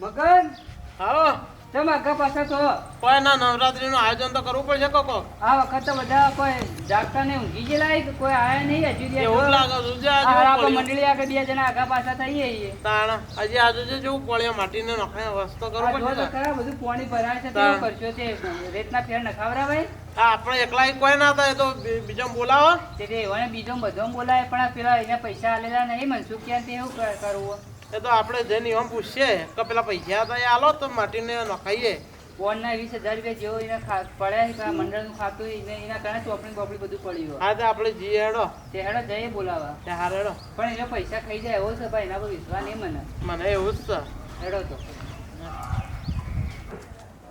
મગન? આવો ચમ આગા પાછા તો કોઈ ના નવરાત્રીનું આયોજન તો કરવું પડશે કોકો. આ વખત તો બધા કોઈ ડાક્ટર ને ઊંઘી ગયેલા કે કોઈ આયા નહીં હજુ એવું લાગે આપણે મંડળી આગળ બે જણા આગા પાછા થઈએ. તાણ હજી આજુ જે જેવું માટી ને નખાય વસ્તુ કરવું પડશે બધું પાણી ભરાય છે તો કરશો તે રેતના ફેર નખાવરાવાય આ આપણે એકલા કોઈ ના થાય તો બીજો બોલાવો. તે એવાને બીજો બધો બોલાય પણ પેલા એને પૈસા આલેલા નહીં મનસુખ ક્યાં તે એવું કર- કરવું. એ તો આપણે જે નિયમ પૂછીએ કે પેલા પૈસા હતા એ આલો તો માટીને નખાઈએ. બોનના વીસ હજાર રૂપિયા જેવો એને પડ્યા છે પેલા મંડળનું ખાતું એને એના કારણે ચોપડી બોપડી બધું પડ્યું. હા તો આપણે જઈએ હેડો. તે હેડો જઈએ બોલાવા. તે હારે હેડો. પણ એને પૈસા ખાઈ જાય એવો છે ભાઈ એના પર વિશ્વાસ નહીં મને. મને એવું જ છે. હેડો તો.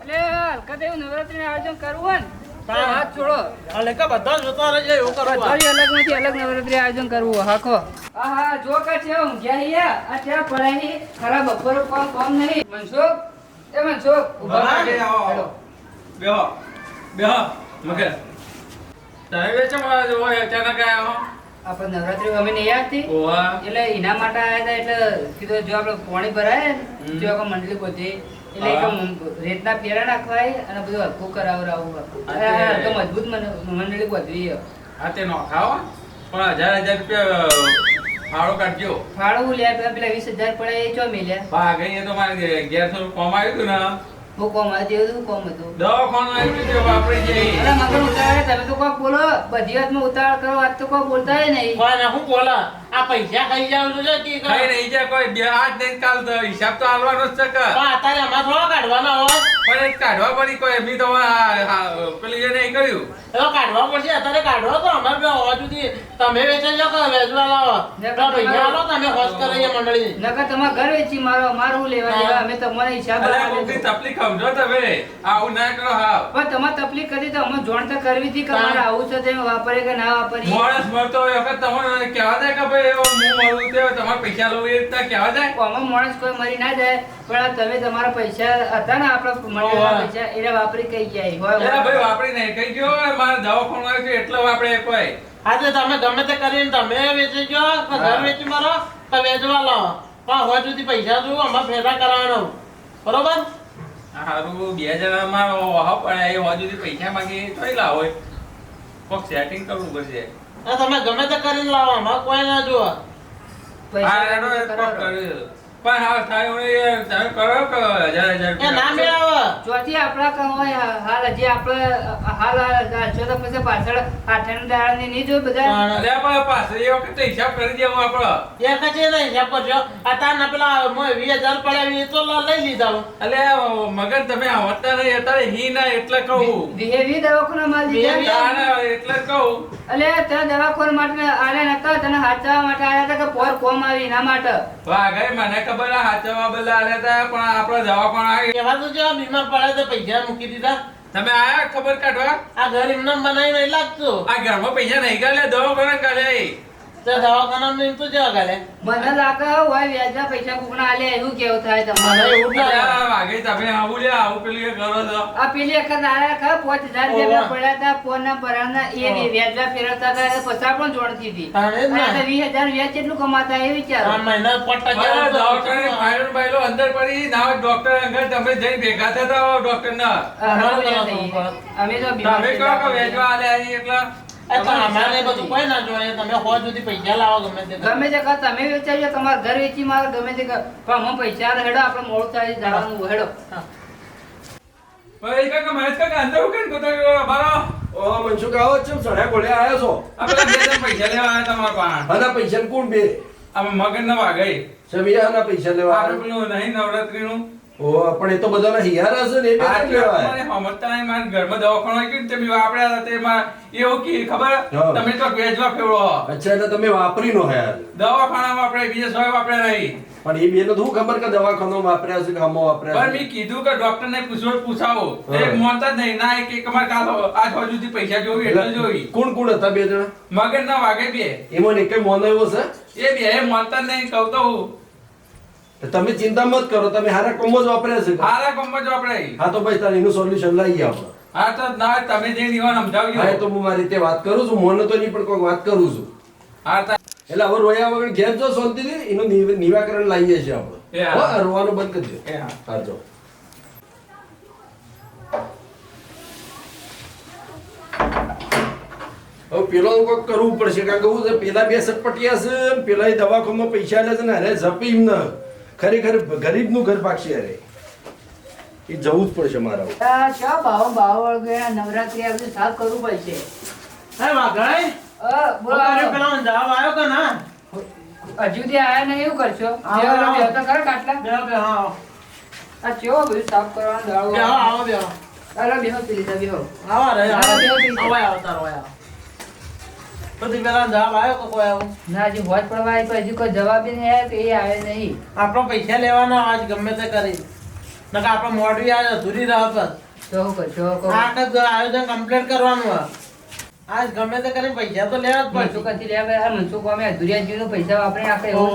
એટલે હલકા દેવું નવરાત્રી આયોજન કરવું હોય ને. હાથ છોડો એટલે બધા જોતા રહેજે એવું કરવું આ. બધાય અલગમાંથી અલગ નવરાત્રી આયોજન કરવું હાખો હા હા જો કા છે ઊંઘ્યા હિયા આ ત્યાં પડ્યા હી બપોર કોમ કોમ નહીં. મનસુખ એ મનસુખ ઊભા હા, આવો, આવો. બેહો બેહો મગર તમે વેચે મારા જો અચાનક આયો આપણે નવરાત્રી અમે નહીં આવતી એટલે એના માટે આવ્યા હતા એટલે કીધું જો આપણે પાણી ભરાય ને જો મંડળી બધી એટલે એક રેતના પેરા નાખવાય અને બધું હલકું કરાવરાવું તો મજબૂત મંડળી બધવી હા તે નો ખાઓ. પણ હજાર હજાર રૂપિયા ફાળો કાઢજો. ફાળો લે પેલા પેલા વીસ હજાર પડે એ ચો મિલ્યા? ભાગ અહીંયા તો મારે અગિયારસો કોમ આવ્યું હતું ને. હું કોમ હતું એવું શું કોમ હતું? દવાખાનું આવ્યું હતું તે વાપરી જઈ અરે મગર ઉતાવળે તમે તો કોક બોલો બધી વાતમાં ઉતાવળ કરો વાત તો કોઈ બોલતા નહીં. કોઈ ના શું બોલા? આ પૈસા ખાઈ જાવ છો કે કઈ નહીં જાય કોઈ બે આજ નહીં કાલ તો હિસાબ તો હાલવાનો જ છે કે. અત્યારે આમાં થોડા કાઢવાના હોય. પણ એ કાઢવા પડી કોઈ એમની તો આ- આ પેલી એ કર્યું. એ કાઢવા પડશે અત્યારે કાઢવો તો અમારે બે હોવા સુધી તમે વેચાઈ જાઓ કે વેચવા લાવો પૈસા આલો તમે હોશ કરીએ મંડળી નકર તમારે ઘર વેચી મારો મારું લેવા દેવા અમે તમારે હિસાબ અરે આપવા કોકની દેજો. તકલીફ સમજો તમે. આવું ના કરો હા પણ તમારે તકલીફ કરી તો અમે જોણતા કરવી હતી કે મારે આવું છે તમે વાપરે કે ના વાપરી માણસ મરતો હોય વખત તમને કહેવા જાય કે ભાઈ હું મરું તે તમારે પૈસા લઉં એ રીતના કહેવા માણસ કોઈ મરી ના જાય પણ આ તમે તમારા પૈસા હતા ને આપણા ઓવા. વાપરી કઈ જાય હોય એલા ભાઈ વાપરી નહીં કઈ ગયો હોય, મારે દવાખાનું આવ્યું છે એટલે વાપરે કોઈ આજે તમે ગમે તે કરીને તમે વેચી ગયો ઘર વેચી મારો કે વેચવા લાવો. પણ સુધી પૈસા અમારે ફેરા બરોબર? હારું બે જણા માં વાહ પડે એ હજુ પૈસા માંગી થોડી લાવો કોક સેટિંગ કરવું પડશે. આ તમે ગમે તે કરીને લાવો અમારે કોઈ ના જોવા પૈસા પણ હા થાય હું તમે કરો કે હજાર હજાર એ ના મેળાવો. ચોથી આપણા કામ હોય હાલ હજી આપણે હાલ છો તો પછી પાછળ આઠાના દાડાની નહીં જોઈ બધા અરે પણ પાછળ એ વખતે હિસાબ કરી દેવો આપણો એ કચે ને હિસાબ કરજો અત્યારના પેલા મોય વીસ હજાર પડ્યા એ તો લઈ લીધા હું. મગર તમે આવતા નહીં અત્યારે હી ના એટલે કહું. વિહેવી દવાખાના માં દીધા એટલે કહું. અલે તે દવાખાના માટે આને નતા તને હાચવા માટે આવ્યા હતા કે પોર કોમ આવી એના માટે? વાઘાઈ મને ખબર ના હાચવા બધા આલ્યા પણ આપણે જવા પણ આવી કેવા તો જેવા બીમાર પડે તો પૈસા મૂકી દીધા. તમે આયા ખબર કાઢવા? આ ઘર એમને બનાવી નહીં લાગતું. આ ઘરમાં પૈસા નહીં કાઢ્યા દવા પણ ગાલે તો દવાખાનામાં એમ તો જેવા ગાલે મને લાગે હોય વ્યાજના પૈસા કોકના આલ્યા એવું કેવું થાય તમારે એવું જ લાગે. તમે આવું લે આવું પેલું કરો છો. આ પેલી વખત આયા ખા પાંચ હજાર રૂપિયા પડ્યા હતા ફોનના ભરાના એ વ્યાજના ફેરવતા હતા પૈસા પણ જોડતી હતી. તાણે જ ને. અને વીસ હજાર વ્યાજ કેટલું કમાતા એ આ મહિના પટ્ટા અંદર પડી ના ડોક્ટર અંગર તમે જઈ ભેગા થતા ડોક્ટર ના. અમે તો બીમાર તમે કહો કે વેચવા આલે અહીં ના ગમે તે ગમે તે કહો તમે વેચાજો તમારા ઘર વેચી મારે ગમે તે પણ અમે પૈસા હેડો આપણે મોડું થાય જવાનું હેડો. ભાઈ કાકા મહેશ કાકા અંદર ઉકેન ગોતો બારો. ઓ મનસુખ આવો છે સડ્યા કોલે આયા છો? આ બે પૈસા લેવા આવ્યા તમારા પાસે પૈસા કોણ બે? આમાં મગન ના વાગઈ સમિયાના પૈસા લેવા આપણે પેલું નહીં નવરાત્રી નું ઓ પણ એ તો બધાના હિયારા છે ને એ બે કહેવાય? મને સમજતા નહીં મારા ઘરમાં દવાખાનું આવી ગયું ને તે બી વાપર્યા હતા તેમાં એવું કે ખબર? તમે તો વેજવા ફેવડો અચ્છા એટલે તમે વાપરી નો હયાર દવાખાનામાં આપણે બીજે સોય વાપર્યા નહીં. પણ એ બેનો શું ખબર કે દવાખાનો વાપર્યા છે કે આમાં વાપર્યા પણ મેં કીધું કે ડોક્ટર ને પૂછો પૂછાવો. એ મોનતા જ નહીં ના એ એક અમારે કાલ આજ હજુ થી પૈસા જોવી એટલે જોવી કોણ કોણ હતા બે જણા? મગર ના વાગે બે. એમાં એક મોનો એવો છે? એ બે મોનતા જ નહીં કહું તો હું. તો તમે ચિંતા મત કરો તમે હારા કોમ્બો જ વાપર્યા છે. હારા કોમ્બો જ વાપરાય. હા તો ભાઈ તારે એનું સોલ્યુશન લાવીએ આપણે હા તો ના તમે જે નિવાન હા તો હું મારી રીતે વાત કરું છું મોને તો નહીં પણ કોઈ વાત કરું છું. હા એટલે હવે રોયા વગર ઘેર જો શાંતિથી એનું નિવાકરણ લાવીએ છીએ આપણે. રોવાનું બંધ કરી દે. હા. જો. હવે પેલો કોક કરવું પડશે કારણ કે હું પેલા બે સટપટિયા છે પેલા દવાખામાં પૈસા લે છે ને અરે જપી ન ખરેખર ગરીબનું ઘર પાકશે અરે એ. જવું જ પડશે મારા શા ભાવ ભાવ વળગે નવરાત્રી આ બધું સાફ કરવું પડશે? હે વાઘાઈ બોલો બોલો અરે પેલા જવાબ આવ્યો કે ના? હજુ સુધી આયા નહીં એવું કરશો? આવો, આવો. બે તો કાટલા? બેહો બેહો આવો. આ ચેવો બધું સાફ કરવાનું દાડો આવો બેહો અરે બેહો પી લીધા બેહો. આવો રે હા, આવો. બેહો. આવો આવો તારો આવો. બધી પેલા જવાબ આવ્યો કે કોઈ આવું. ના હજી હોજ પડવા આવી હજી કોઈ જવાબ નહીં આવ્યો કે એ આવે નહીં. આપણો પૈસા લેવાના આજ ગમે તે કરી. નકર આપણો મોડવી આજ અધૂરી રહે પર તો શું કરશો. આ કદ આયોજન કમ્પ્લીટ કરવાનું આજ ગમે તે કરીને પૈસા તો લેવા જ પડશે. કથી લેવા મનસુખ અમે અધૂરિયા જીવનો પૈસા વાપરીને આપણે એવું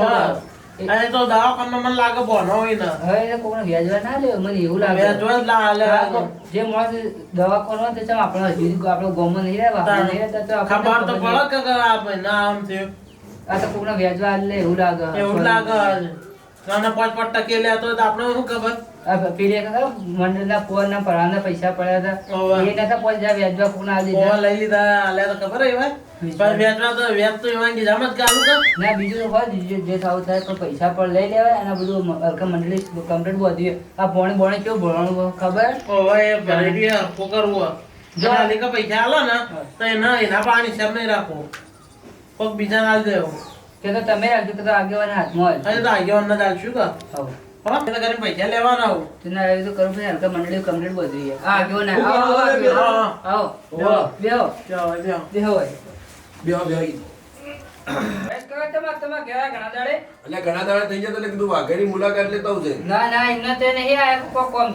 અને તો દવાખાનામાં મને લાગે બોનો હોય ને. હવે એને કોઈને વ્યાજવા ના લે મને એવું લાગે. વ્યાજવા જ લા- લે- જે માણસ દવાખાનો તો ચમ આપણે હજી આપણો ગામમાં નહીં રહેવા. આપણે નહીં રહેતા તો ખબર તો પડે કે આ ના આમ થયું. આ તો કોઈને વ્યાજવા લે એવું લાગે. એવું લાગે. અને પાંચ પાંચ ટકે લેતો હોય તો આપણે શું ખબર? પોરના પૈસા પડ્યા હતા. એ નતા વ્યાજવા દીધા. લઈ લીધા. તો ખબર હે પણ વ્યાજમાં તો વ્યાજ તો એમાં ગીધામાં જ ના બીજું તો હોય જે થાવ થાય પણ પૈસા પણ લઈ લેવાય અને બધું હલકા મંડળી કમ્પ્લીટ બધું આ ભણે ભણે કેવું ભણવાનું ખબર? ઓવે એ ભરેડી હરખું કરવું જો. આલી કે પૈસા આલો ને તો એના એના પાણી હિસાબ નહીં રાખવો કોક બીજા ના દેવો. કે તો તમે રાખજો કે તો આગેવાના હાથમાં હોય. તો આગેવાન ના ચાલશું કે હા કરીને પૈસા લેવાના આવું તો ના હલકા મંડળી કમ્પ્લીટ બધું આવો, આવો. બેહો. બેહો. બેહો ના ના કોઈ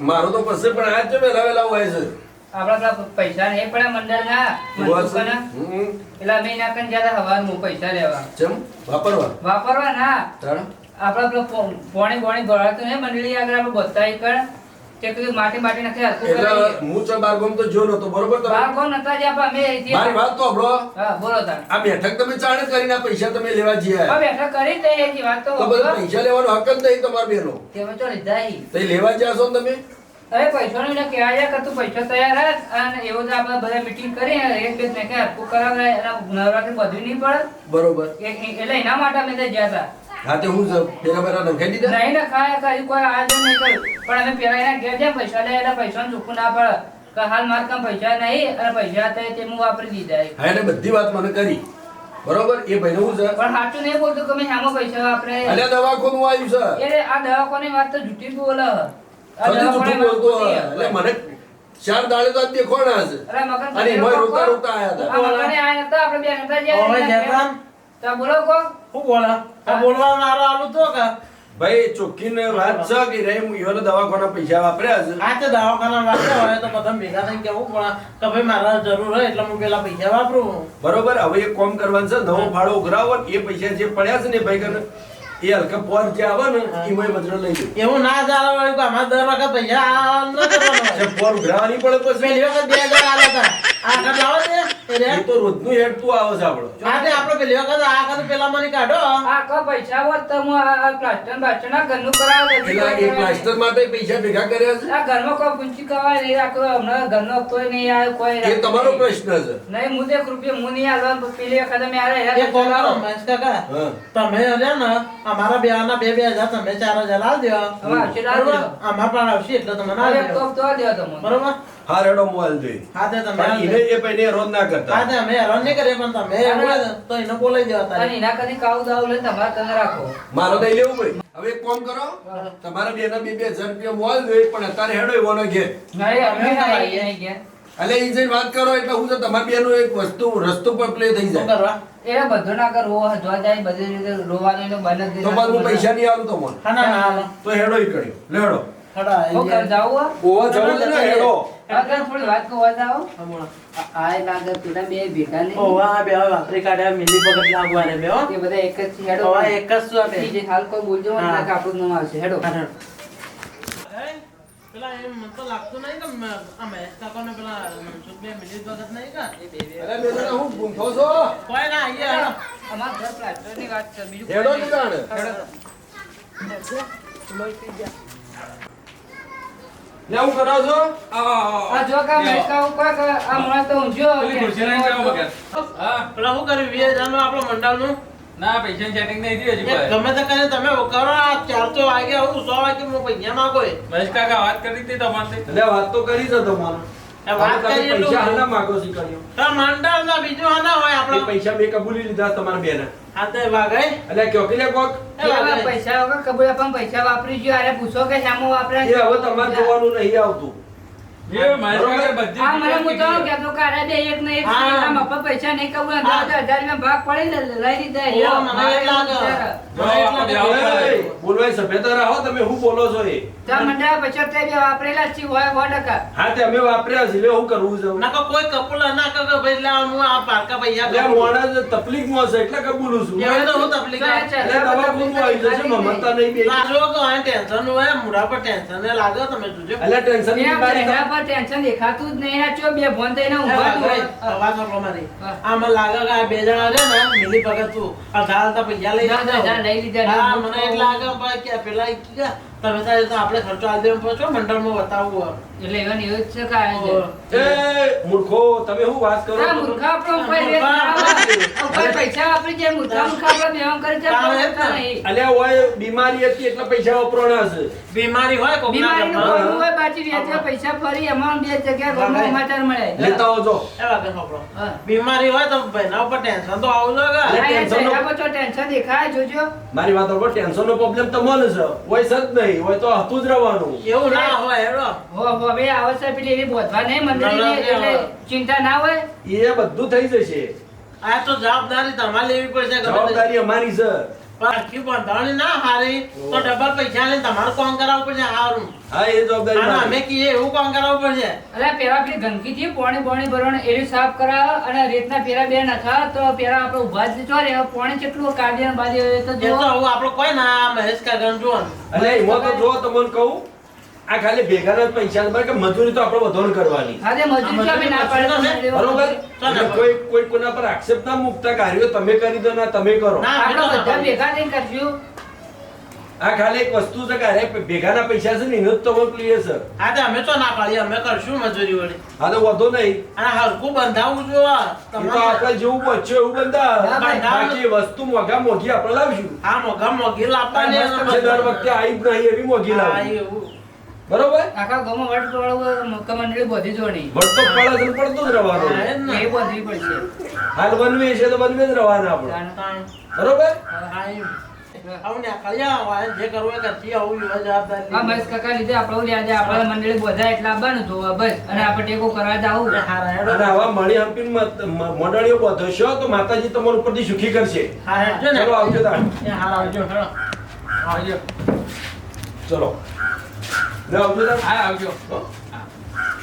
મારો તો પછી પણ આજ છે વેલા વેલા હોય છે. આપડા પૈસા નહીં પણ મંડળ ના એટલે અમે એના કન જ્યાં હવાનું પૈસા લેવા. ચમ વાપરવા? વાપરવા ના આપડા પેલો પોણી પોણી ગળાતું નહીં મંડળી આગળ આપણે બધા કણ તે કીધું માટી માટી નાખે હરખું એટલે હું ચો બાર ગામ તો જો નતો બરોબર તમે બાર નતા જે આપણે અમે મારી વાત તો સાંભળો. હા બોલો તાર. આ બેઠક તમે ચાણે કરીને આ પૈસા તમે લેવા જીયા હવે બેઠક કરી તે એની વાત તો તો બધા પૈસા લેવાનો હક જ નહીં તમાર બેનો. તેમાં તો લીધા હી. તો લેવા જ્યાં છો ને તમે? હવે પૈસાનું એને કહેવાય કે તું પૈસા તૈયાર હે અને એવો જ આપણે બધા મીટિંગ કરી એક બે ને કે હરખું કરાવે એના નવરાત્રી બધું નહીં પડે. બરોબર. એટલે એના માટે અમે ત્યાં ગયા હતા. હા તે હું પેલા ફેરા નખાઈ દીધા? નહીં ને કઈ કોઈ આયોજન નહીં કર પણ અમે પેલા એના ઘેર જ્યાં પૈસા લે એટલે પૈસાનું ચૂકવું ના પડે. કે હાલ માર કામ પૈસા નહીં અને પૈસા હતા તે હું વાપરી દીધા હા એટલે બધી વાત મને કરી. બરોબર? એ ભાઈ નું છે? પણ સાચું નહીં બોલતો કે મેં આમાં પૈસા વાપરે. અલ્યા દવાખાનું આવ્યું છે. એટલે આ દવાખાની વાત તો જૂઠી બોલે. આ દવાખાની બોલતો એટલે મને ચાર દાડે તો આજ દેખોણા છે. અરે મગન અને તમે રોતા રોતા આયા હતા. આ આયા હતા, આપણે બે હતા જે. તો બોલો કોક. શું બોલા? આ બોલવા મારો આલું તો કે? ભાઈ ચોખ્ખીને વાત છે કે રે હું ઈવોને દવાખાના પૈસા વાપર્યા છે. આ તો દવાખાના વાંચ્યા હોય તો બધા ભેગા થઈને કેવું પડે કે ભાઈ મારા જરૂર હોય એટલે હું પેલા પૈસા વાપરું. બરોબર હવે એક કોમ કરવાનું છે નવો ફાળો ઉઘરાવો એ પૈસા જે પડ્યા છે ને ભાઈ કને એ હલકા પોર જે આવે ને એ એમાંય બધરો લઈ જાય એવું ના ચાલે હોય કે અમારે દર વખત પૈસા ન કરવાનો. પોર ઉઘરાવાની પડે પછી પહેલી વખત બે હજાર હતા. આ વખત લાવો ને. એ તો રોજનું હેડતું આવે છે આપણો. આ આપણે પેલી વખત આ વખત પેલા મને કાઢો. આ કો પૈસા હોત તો હું આ- આ પ્લાસ્ટર બાસ્ટર ના ઘરનું કરાવત. પેલા એ પ્લાસ્ટર માટે પૈસા ભેગા કર્યા છે? આ ઘરમાં કોઈ પૂંચી કવાય નહીં રાખો હમણાં ઘરનો હપ્તોય નહીં આવે કોઈ એ તમારો પ્રશ્ન છે. નહીં હું એક રૂપિયા હું નહીં પેલી વખત હેરા કાકા તમે ને અમારા બે ના બે બે હજાર તમે ચાર હજાર આલ દો. આમાં પણ આવશે એટલે તમે ના તો દેવો તમે બરોબર? હા રેડો મોબાઈલ જોઈ હા તે તમે એ હેરાન ના કરતા? હા તે અમે હેરાન નહીં કરીએ પણ તમે એવું તો એને બોલાઈ દેવા તારે. એના કદી કાવું દાવું લઈને તમારે તને રાખો. મારો દઈ લેવું ભાઈ હવે એક કામ કરો તમારા બે ના બે બે હજાર રૂપિયા મોબાઈલ જોઈ પણ અત્યારે હેડો એવાનો ઘેર. નહીં અમે નહીં ગયા. એટલે એ જઈને વાત કરો એટલે હું તો તમારી બેનો એક વસ્તુ રસ્તો પર પ્લે થઈ જાય. કરવા? એ ના કર રોવા જોવા જાય બધી રીતે રોવાનું બને તો હું પૈસા નહીં આવતો ના ના. તો હેડો ઈ કર્યો લે હેડો ખડા હું ઘર જાવું હો? જવું ને હેડો. હા, થોડી વાત કહું જાઓ. હમણાં. આ લાગે પેલા બે ભેગા નહીં ઓવા આ બે વાપરી કાઢ્યા મિલી પગત લાગવા ને બે એ બધા એક જ છે, હેડો. ઓવા એક જ શું આપે બીજે હાલ કોઈ બોલજો. ના કે આવશે હેડો. પેલા એમ મને તો લાગતું નહીં કે આ મહેશ પેલા મનસુખભાઈ મિલી પગત નહીં કે? અરે બેટા હું ગુંઠો છો? કોઈ ના આઈએ હેડો. અમારા ઘર પ્લાસ્ટરની વાત છે બીજું હેડો ને. લે હું કરો છો. આ જો કા મેકા ઉપર આ માણસ તો ઊંઝો પેલી ખુરશી લઈને જાઓ બગર. હા. પેલા શું કર્યું? જાનો આપણો મંડળનું ના પૈસા સેટિંગ નહીં થયું હજી ભાઈ. ગમે તે કરીને તમે કરો આ ચાર તો વાગે આવું સો વાગે હું પૈસા માંગો એ. મહેશ કાકા વાત કરી હતી તમારે. એટલે વાત તો કરી છે તમારે. એ વાત કરી એટલું પૈસા હાલા માગો છો કર્યો તો મંડળના બીજું બીજો ના હોય પૈસા મેં કબૂલી લીધા તમારા બેન. હા તે વાગે. એટલે કયો કે કોક? એ પૈસા વગર કબૂલ પણ પૈસા વાપરી ગયો. અરે પૂછો કે શામો વાપરે એ હવે તમારે જોવાનું નહીં આવતું. એ મહેશ બધી હા મને હું તો detail કહેતો કે બે એક ને એક. મફત પૈસા નહીં કબૂલ. હા. હજાર હજાર ભાગ પડે ને લઈ મને લાગે. બોલવાય સભ્યતા રહો તમે શું બોલો છો એ? મંડળ બે વાપરેલા જ હોય સો ટકા હા તે અમે વાપર્યા છે હું કરવું છે? ના કોઈ કપૂલ ના કહો ભાઈ લા હું આ પારકા પૈસા એટલે કરું. મોણા તકલીફમાં છે એટલે કબૂલું છું. એવી તો હું તકલીફ ચાલ, આવે. ચાલ. આવી જશે મમતા નહીં બે. લાજો કે આ ટેન્શન હોય મોઢા પર ટેન્શન ને લાગો તમે જોજો. એટલે ટેન્શનની પર ટેન્શન દેખાતું જ નહીં આ ચો બે ફોન થઈને ઊભા વાગે, અવાજ સાંભળો મારી. હા. આ લાગે કે આ બે જણા છે ને મિલી ભગત તું અઢાર હતા પૈસા લઈ ના, લઈ લીધા. હા મને એટલે લાગે પણ કે પેલા ઈ કે તમે તારે તો આપણે ખર્ચો આ દેવો મંડળ મંડળમાં બતાવવું એટલે એવા એવું જ છે કે. એ મૂર્ખો તમે શું વાત કરો મૂર્ખા આપણો. ઉપર પૈસા કરી. અલ્યા હોય બીમારી હતી એટલે પૈસા વપરાણા છે. બીમારી હોય કોકના બીમારીનું ઘરમાં. હોય પાછી વ્યાજે પૈસા ફરી એમાં બે જગ્યા ઘરમાં સમાચાર મળે. લેતા આવજો. એ વાગે સાંભળો. બીમારી હોય તો ભાઈના ઉપર ટેન્શન તો આવજો કે? ટેન્શન નો- તો ટેન્શન દેખાય જોજો. મારી વાત ઉપર ટેન્શન નો પ્રોબ્લેમ તમારે છે. હોય છે જ નહીં હોય તો હતું જ રહેવાનું. એવું ના હોય હેડો. હો હો હવે આવે છે પેલી એવી બોધવા નહીં એટલે ચિંતા ના હોય. એ બધું થઈ જશે. આ તો જવાબદારી તમારે લેવી પડશે જવાબદારી અમારી છે. પણ આખી બંધારણી ના હારી તો ડબલ પૈસા લઈને તમારું કામ કરાવવું પડશે હારું હા એ જવાબદારી અને અમે કહીએ એવું કામ કરાવવું પડશે? અલા પેલા પેલી ગંદકી થી પોણી પોણી ભરવાનું એ સાફ કરા અને રેતના પેરા બે નખાવો તો પેલા આપણે ઊભા જ છો રે પોણી કેટલું કાઢીને બાજે તો જો તો હું આપણો કોઈ ના મહેશ કા જુઓ ને. હું તો જો તમને કહું. આ ખાલી ભેગાના પૈસા છે, કે મજૂરી તો આપણે વધારે કરવાની. અરે મજૂરી તો અમે ના પાડે બરોબર? કોઈ કોઈ કોના પર આક્ષેપ ના મુકતા કાર્યો તમે કરી દો ના તમે કરો. ના, આપણે બધા ભેગા થઈને કરજો આ ખાલી એક વસ્તુ છે કે ભેગાના પૈસા છે ને એનો જ તમને ક્લિયર છે હા તો અમે તો ના પાડીએ અમે કરશું મજૂરી વળી. હા તો વધો નહીં. અને હરખું બંધાવું જો તો તમારે આપણે જેવું બચ્યો એવું બંધા બાકી વસ્તુ મોઘા મોઘી આપણે લાવશું. હા મોઘા મોઘી લાવતા અને દર વખતે આવી જ નહીં એવી મોઘી લાવી એવું. બરોબર આખા ગામમાં વટ મંડળી બધી જોડી ભણતો પડે છે પડતું જ રહેવાનું એ જ ને. એ બધી પડશે હાલ બનવી છે તો બનવી જ રહેવાના આપણે. બરોબર હા, એમ. આવું ને ખાલી આવો, જે કરવું એ કરતી આવું જવાબદારી હા કાકા લીધે આપણે લ્યા આપણે મંડળી બધા એટલા આવવાનું તો બસ અને આપણે ટેકો કરવા જાવું. અને આવા મણી હંપીને મંડળીઓ બધો તો માતાજી તમારા ઉપરથી સુખી કરશે હા, હેડજો ને. ચલો આવજો તાણ આવજો, હેડો. આવજો ચલો લે આવજો તાણ હા આવજો હો?